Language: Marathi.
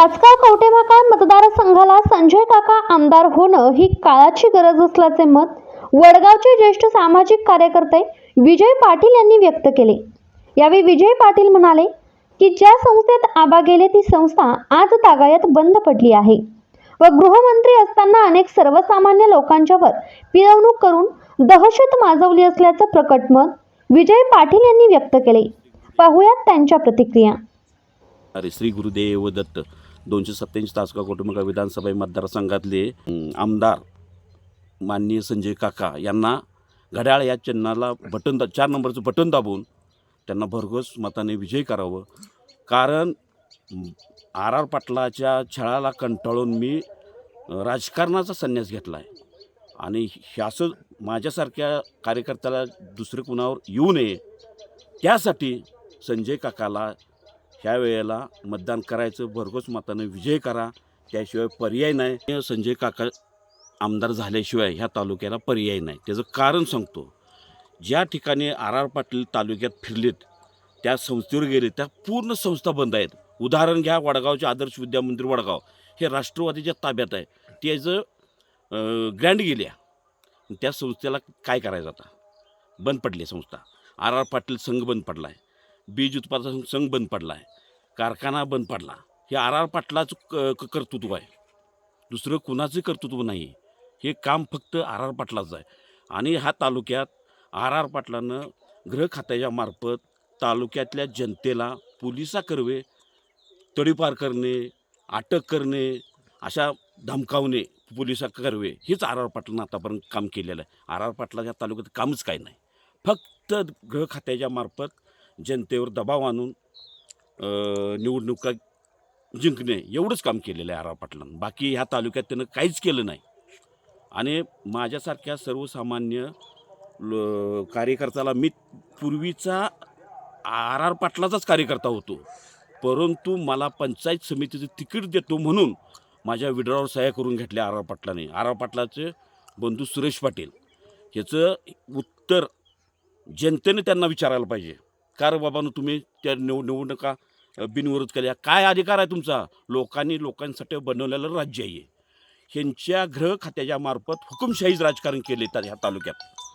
तासगाव कवटेमाकाळ मतदारसंघाला संजय काका आमदार होणं ही काळाची गरज असल्याचे मत वडगावचे ज्येष्ठ सामाजिक कार्यकर्ते विजय पाटील यांनी व्यक्त केले. यावेळी विजय पाटील म्हणाले की ज्या संस्थेत आबा गेले ती संस्था आज तागायत बंद पडली आहे व गृहमंत्री असताना अनेक सर्वसामान्य लोकांच्यावर पिळवणूक करून दहशत माजवली असल्याचं प्रकट मत विजय पाटील यांनी व्यक्त केले. पाहुयात त्यांच्या प्रतिक्रिया. अरे श्री गुरुदेव दत्त दोनशे सत्त्याऐंशी तासगाव कुटुंबका विधानसभा मतदारसंघातले आमदार माननीय संजय काका यांना घड्याळ या चिन्हाला बटन दा चार नंबरचं बटन दाबून त्यांना भरघोस मताने विजय करावं. कारण आर आर पाटलाच्या छळाला कंटाळून मी राजकारणाचा संन्यास घेतला आहे आणि असं माझ्यासारख्या कार्यकर्त्याला दुसरे कुणावर येऊ नये त्यासाठी संजय काकाला ह्या वेळेला मतदान करायचं भरघोस मतानं विजय करा त्याशिवाय पर्याय नाही. संजय काका आमदार झाल्याशिवाय ह्या तालुक्याला पर्याय नाही. त्याचं कारण सांगतो. ज्या ठिकाणी आर आर पाटील तालुक्यात फिरलेत त्या संस्थेवर गेले त्या पूर्ण संस्था बंद आहेत. उदाहरण घ्या वडगावचे आदर्श विद्या मंदिर वडगाव. हे राष्ट्रवादीच्या ताब्यात आहे. त्याचं ग्रँड गेल्या. त्या संस्थेला काय करायचं आता? बंद पडली आहे संस्था. आर आर पाटील संघ बंद पडला आहे बीज उत्पादन संघ बंद पडला आहे. कारखाना बंद पडला. हे आर आर पाटलाचं क कर्तृत्व आहे. दुसरं कुणाचं कर्तृत्व नाही हे काम फक्त आर आर पाटलाचं आहे. आणि ह्या तालुक्यात आर आर पाटलानं गृह खात्याच्या मार्फत तालुक्यातल्या जनतेला पोलिसा कर्वे तडीपार करणे अटक करणे अशा धमकावणे पोलिसा करवे हेच आर आर पाटलानं आतापर्यंत काम केलेलं आहे. आर आर पाटलाच्या तालुक्यात कामच काही नाही. फक्त गृह खात्याच्या मार्फत जनतेवर दबाव आणून निवडणुका जिंकणे एवढंच काम केलेलं आहे आर आर बाकी ह्या तालुक्यात त्यानं काहीच केलं नाही. आणि माझ्यासारख्या सर्वसामान्य ल कार्यकर्त्याला मी पूर्वीचा आर आर पाटलाचाच कार्यकर्ता होतो. परंतु मला पंचायत समितीचं तिकीट देतो म्हणून माझ्या विड्रॉवर सह्या करून घेतल्या आर आर पाटलाने. आर आर पाटलाचे बंधू सुरेश पाटील. ह्याचं उत्तर जनतेने त्यांना विचारायला पाहिजे. का बाबांनो तुम्ही त्या निव निवडणुका बिनविरोध केल्या. काय अधिकार आहे तुमचा? लोकांनी लोकांसाठी बनवलेलं राज्य आहे. ह्यांच्या गृह खात्याच्या मार्फत हुकुमशाहीच राजकारण केले त्या ह्या तालुक्यात.